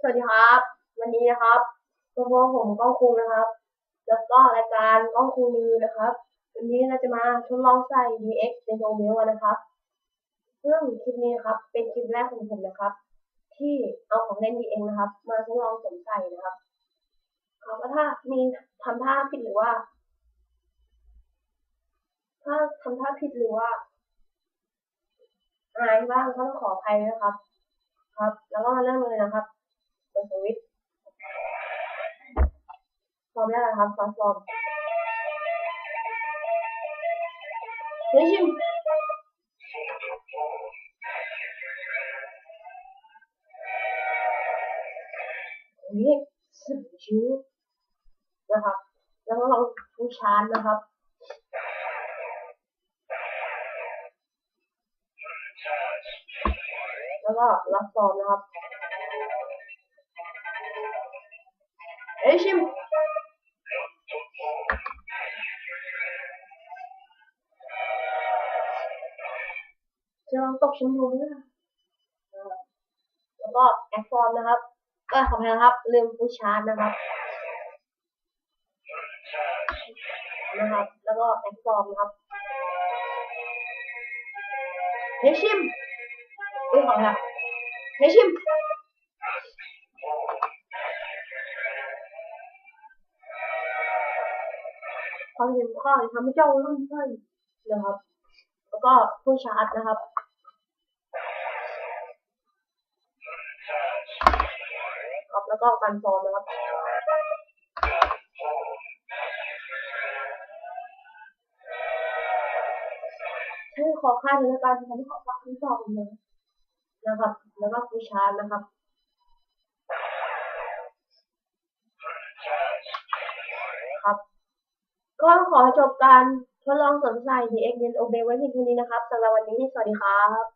สวัสดีครับ วันนี้นะครับตัวผมก้องคุงนะครับ แล้วก็รายการก้องคุงรีวิวนะครับ วันนี้เราจะมาทดลองใส่ DX ในโรงเมลนะครับ ซึ่งคลิปนี้นะครับ เป็นคลิปแรกของผมนะครับ ที่เอาของเล่น DX นะครับ มาทดลองสวมใส่นะครับเขาก็ถ้ามีทำท่าผิดหรือว่า ถ้าทำท่าผิดหรือว่าอายบ้างก็ต้องขออภัยนะครับ ครับ แล้วก็มาเริ่มเลยนะครับ ปิดสวิตช์พร้อมแล้วนะครับฟอสฟอร์มเฮ้ยชิมนี่สุดชิ้วนะครับ แล้วก็ลองฟูชานนะครับแล้วก็รับฟอร์มนะครับ เอ้ยชิมจะลองตกชิมดูนะแล้วก็แอดฟอร์มนะครับ ก็ขออภัยนะครับลืมฟูชาร์ดนะครับ นะครับ แล้วก็แอดฟอร์มนะครับเฮชิมอุ้ยขอละเฮชิม ความเห็นข้างทำให้เจ้าลุ่มไส้นะครับ แล้วก็ผู้ชาร์จนะครับครับแล้วก็การฟอร์มนะครับใช้ขอค่าในการทำให้ขอค่าทั้งสองเลยนะครับ แล้วก็ผู้ชาร์จนะครับครับ ก็ขอจบการทดลองสวมใส่ DX เย็นโอเบไว้เพียงเท่านี้นะครับสำหรับวันนี้สวัสดีครับ